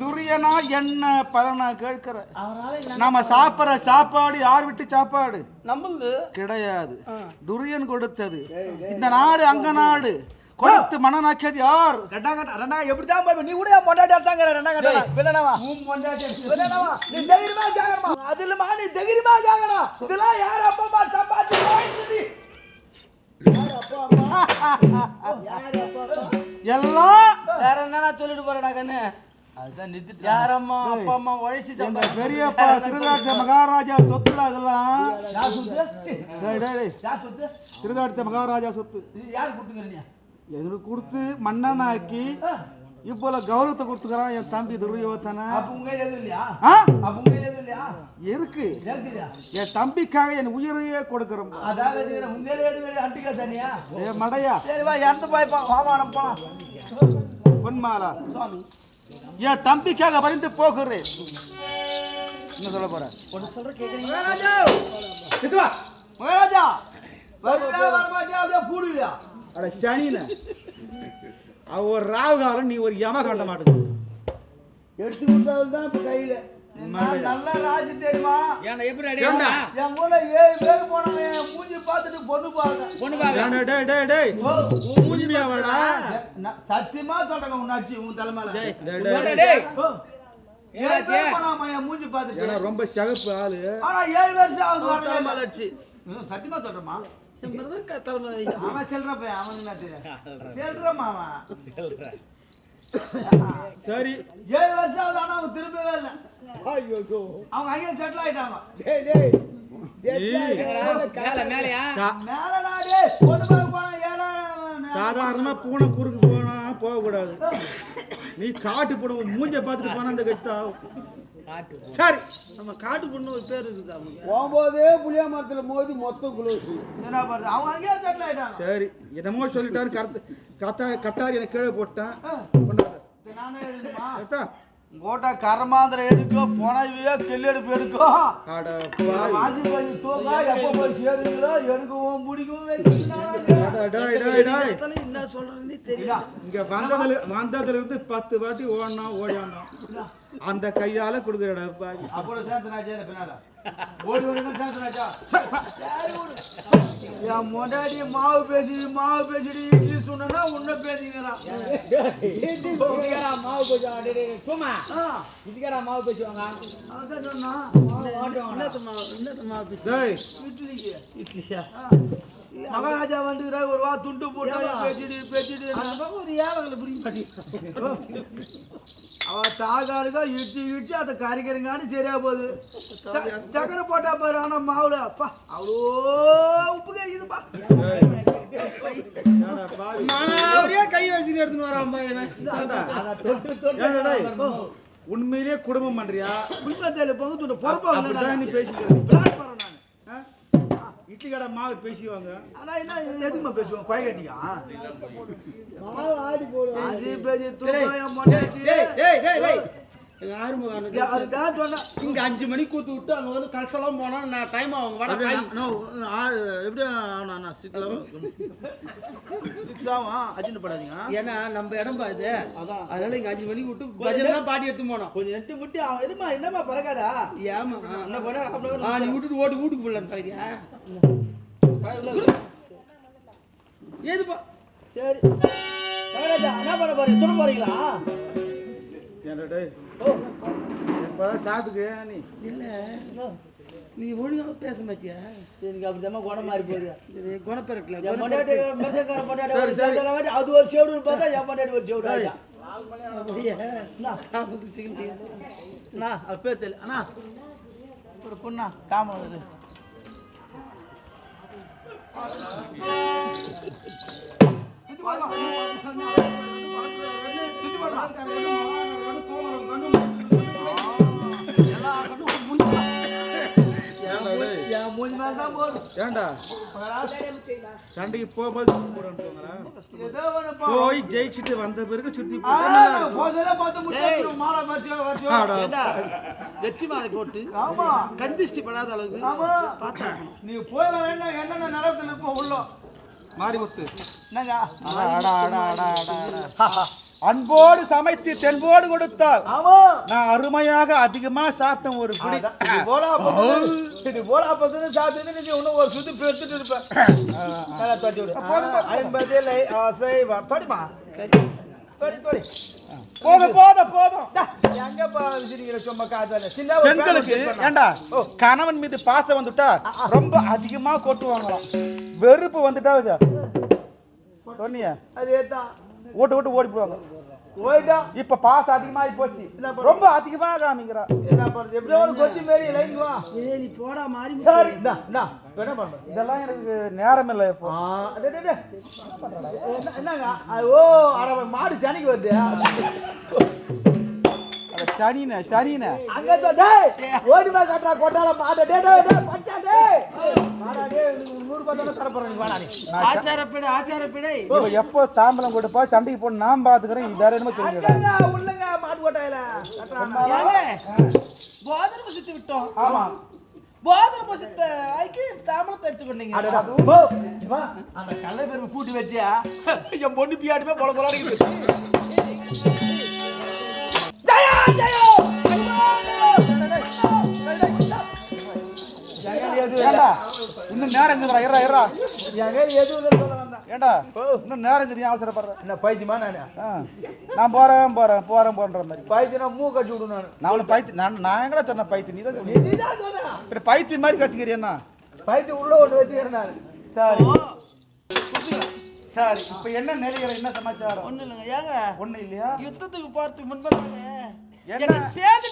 துரியனா என்ன பலனா கேட்கிற? அவரால என்ன நாம சாப்பிடுற சாப்பாடு யார் விட்டு சாப்பாடு? நம்மளுது. கிடையாது. துரியன் கொடுத்தது. இந்த நாடு அங்க நாடு. கொடுத்து மனநாக்கியது யார்? ரெண்டாம் கட்டம் ரெண்டாம் எப்படிதான் போய் நீ கூட பொண்டாட்டி எடுத்தாங்க பொண்டாட்டி பின்னவா நீ தைரியமா கேட்கணுமா அது இல்லம்மா நீ தைரியமா கேட்கணும் இதெல்லாம் யார் அப்பா அம்மா வாங்கிச்சது? எல்லாம் வேற என்னடா சொல்லிட்டு போறடா கண்ணு? அதுதான் நிறுத்திட்டு யார் அம்மா அப்பா அம்மா உழைச்சி சம்பாதிச்சு பெரியப்பா திருநாட்டு மகாராஜா சொத்துல அதெல்லாம் திருநாட்டு மகாராஜா சொத்து. யார் கொடுத்துங்க நீ எங்களுக்கு கொடுத்து மன்னனாக்கி இப்போல கௌரவத்தை கொடுத்துக்கிறான் என் தம்பி இல்லையா? இருக்கு என் தம்பிக்காக என் உயிரையே கொடுக்கிறோம். அதாவது மடையா. சரி வா இறந்து போய்ப்பா வாமானம் போலாம் பொன்மாலா. சுவாமி. என் தம்பிக்காக வரிந்து போகிறேன். என்ன சொல்ல போற? ஒன்று சொல்ற கேக்குறீங்க? மகாராஜா! பூடுவியா அட சனின அவ ஒரு ராவுகாரன் நீ ஒரு யம கண்ட மாட்டேங்குது எடுத்து கொடுத்தவள் தான் இப்ப கையில. நல்ல ராஜு தெரியுமா? ஏன்டா எப்படி அடி? ஏன்டா? என் கூட ஏழு பேர் போனவங்க என் மூஞ்சி பார்த்துட்டு பொண்ணு பாருங்க பொண்ணு பாக்க டேய்? நான் சத்தியமா சொல்றேங்க உன்னாச்சு உன் தலைமையில டேய், டேய், ஏழு பேர் போனாமா என் மூஞ்சி பார்த்துட்டு. ஏன்னா ரொம்ப சகப்பு ஆளு. ஆனா ஏழு வருஷம் ஆகுது. தலைமலர்ச்சி ம், சத்தியமா சொல்றேமா அவன் செல்ற பையன் அவனுக்கு தெரியும் செல்றமா அவன். சரி. ஏழு வருஷம் ஆகுது ஆனா அவன் திரும்பவே இல்லை. அவங்க அங்கேயே செட்டில் ஆயிட்டாங்க போனா ஏழாம் சாதாரணமா பூனை குறுக்கு போனா போக கூடாது நீ காட்டு போன மூஞ்ச பார்த்துட்டு போனா அந்த கெட்டா காட்டு சரி. நம்ம காட்டு பொண்ணு ஒரு பேர் இருக்குது அவங்க. போகும்போதே புளிய மரத்துல மோதி மொத்தம் குளோஸ் என்ன பண்ணுறது அவங்க அங்கேயே செட்டில் ஆயிட்டாங்க. சரி. என்னமோ சொல்லிட்டாரு. கருத்து கத்தா கட்டாரி எனக்கு கீழே போட்டான். நானே எழுதுமா? கோட்டா கரமாந்திரம் எடுக்கோ புனவியோ கெல்லெடுப்பு எடுக்கோ. எடுக்கவும் பிடிக்கவும். என்ன சொல்றதுன்னே தெரியல. இங்க வந்ததுல வந்ததுல இருந்து பத்து வாட்டி ஓடனா ஓடியானோம் அந்த கையால கொடுக்குறடா பாவி அப்போ சேர்த்தனாச்சே பின்னால. ஓடி ஓடி தான் சேர்த்தனாச்சா என் முன்னாடி மாவு பேசி மாவு பேசிட்டு இட்லி சொன்னா உன்ன பேசிக்கிறான் மாவு பேசுவாங்க. சும்மா. இதுக்காரா மாவு பேசுவாங்க? அதான் சொன்னான். என்னத்த மாவு மாவு இட்லிக்கு. இட்லியா? மகாராஜா வந்துக்கிறா ஒரு வா துண்டு போட்டு பேசிட்டு பேசிட்டு அந்த ஒரு ஏழைகளை பிடிக்க மாட்டேங்குது அவ தாகாருக்கா இடிச்சு இடிச்சு அதை கறிக்கிறங்கான்னு சரியா போகுது. சக்கரை போட்டா பாரு ஆனா மாவுல அப்பா அவ்வளோ உப்பு கறிக்குதுப்பா மானாவரியா கை வச்சுட்டு எடுத்துன்னு வரான் டேய்? உண்மையிலேயே குடும்பம் பண்றியா? புளிமத்தையில பொங்கு துண்டு பொறுப்பாங்க பேசிக்கிற ஆ? இட்லி கடை மாவு பேசிக்குவாங்க. ஆனா என்ன எதுக்குமா பேசுவோம்? கொய கட்டியா? அது பேசி தூக்கம் என் பொண்டாட்டி. அதுக்காக சொன்னேன் இங்க அஞ்சு மணிக்கு கூத்து விட்டு அங்க வந்து கலசலாம் போனா நான் டைம் ஆகும் வட காய். எப்படி ஆனா சிக்லாம் சிக்ஸ் ஆகும். அஜெண்ட் படாதீங்க. ஏன்னா நம்ம இடம் பாது அதனால இங்க அஞ்சு மணிக்கு விட்டு பஜனை பாட்டி எடுத்து போனோம். கொஞ்சம் எட்டு முட்டி அவன் இருமா என்னம்மா பறக்காதா? ஏமா என்ன பண்ண நீ விட்டுட்டு ஓட்டு வீட்டுக்கு போடலான்னு பாரியா ஏதுப்பா? சரி. என்ன பண்ண போறீங்க துணை போறீங்களா? எப்ப சாப்பிட்டுக்கு நீ? இல்ல. நீ ஒழுங்கா பேச மாட்டியா? எனக்கு அப்படிதான் குணம் மாறி போகுது. இது குணப்பெருக்கல அது ஒரு செவடு பார்த்தா என் பொண்டாட்டி ஒரு செவடு தாமதிச்சுக்கிட்டு அண்ணா. தெரியல. அண்ணா ஒரு பொண்ணா இது ஏன்டா சண்டைக்கு போகும்போது சுத்தி. போய் ஜெயிச்சுட்டு வந்த பிறகு சுத்தி. வெற்றி மாலை போட்டு ஆமா. கந்திஷ்டி படாத அளவுக்கு ஆமா. நீ போய் வர என்ன என்னென்ன நிலத்துல இருப்போம் உள்ள. மாரிமுத்து என்னங்க? அன்போடு சமைத்து தென்போடு கொடுத்தால் நான் அருமையாக அதிகமா சாப்பிட்டேன் ஒரு பிடி இது போல இது போல அப்போது சாப்பிட்டு நீ இன்னும் ஒரு சுத்தி பெருத்துட்டு இருப்ப. நல்லா தொட்டி விடு. ஐம்பதில் ஆசை வா தொடிமா? தொடி தொடி. போதும் போதும் போதும். பெண்களுக்கு. ஏண்டா கணவன் மீது பாசம் வந்துட்டா ரொம்ப அதிகமா கொட்டுவாங்களாம். வெறுப்பு வந்துட்டா சொன்னியா? அதேதான் ஓட்டு ஓட்டு ஓடி போவாங்க போயிட்டா? இப்ப பாசம் அதிகமாகி போச்சு. ரொம்ப அதிகமா காமிக்கிறா. என்ன பண்றது? எப்படியோ ஒரு கொச்சி மாரி லைன் வா. நீ போடா மாறி சரி என்ன பண்றது? இதெல்லாம் எனக்கு நேரம் இல்லை இப்போ. டே, டே, டே. என்ன- என்னங்க? ஓ அட மாடு சனிக்கு வருது. சனினே சனினே. அங்க ஓடி மா காட்டுறா கொட்டால மாடு. டேய் டேய் டேய் பச்சா டேய். ஆச்சாரப்படை ஆச்சாரப்படை. எப்போ தாம்பலம் கொடுப்பா சண்டைக்கு போட்டு நான் பாத்துக்கிறேன் வேற என்னமோ அங்கங்க உள்ளங்க மாட்டு கொட்டாயில கட்டுறாங்க ஏங்க போதனை சுத்தி விட்டோம். ஆமா. போதனை பசத்த ஐக்கி தாமரத்தை எடுத்துக்கொண்டீங்க அடடா போ வா. அந்த கள்ள பெருமை கூட்டி வச்சியா? என் பொண்ணு பியாட்டுமே பொல பொல அடிக்குது. ஜெயா ஜெயா ஏண்டா? இன்னும் நேரம் இருக்குதுடா இருடா இருடா. எங்க எதுவும் இல்லை சொல்ல வந்தேன். ஏண்டா? இன்னும் நேரம் இருக்குது ஏன் அவசரப்படுறேன் என்ன பைத்தியமா நானு? நான் போறேன் போறேன் போறேன் போன்ற மாதிரி. பைத்தியனா மூ கட்டி விடு நானு. நான் பைத்தி நான் நான் எங்கடா சொன்னேன் பைத்தி? நீ தான் நீ தான் சொன்ன. இப்படி பைத்தி மாதிரி கத்திக்கிறியண்ணா பைத்தியம் உள்ள ஒன்று வச்சுக்கிறேன் நான். சரி. சரி. இப்போ என்ன நிலையில என்ன சமாச்சாரம்? ஒண்ணு இல்லைங்க. ஏங்க? ஒண்ணு இல்லையா? யுத்தத்துக்கு முன்பதாங்க என்ன? என்ன சேர்ந்து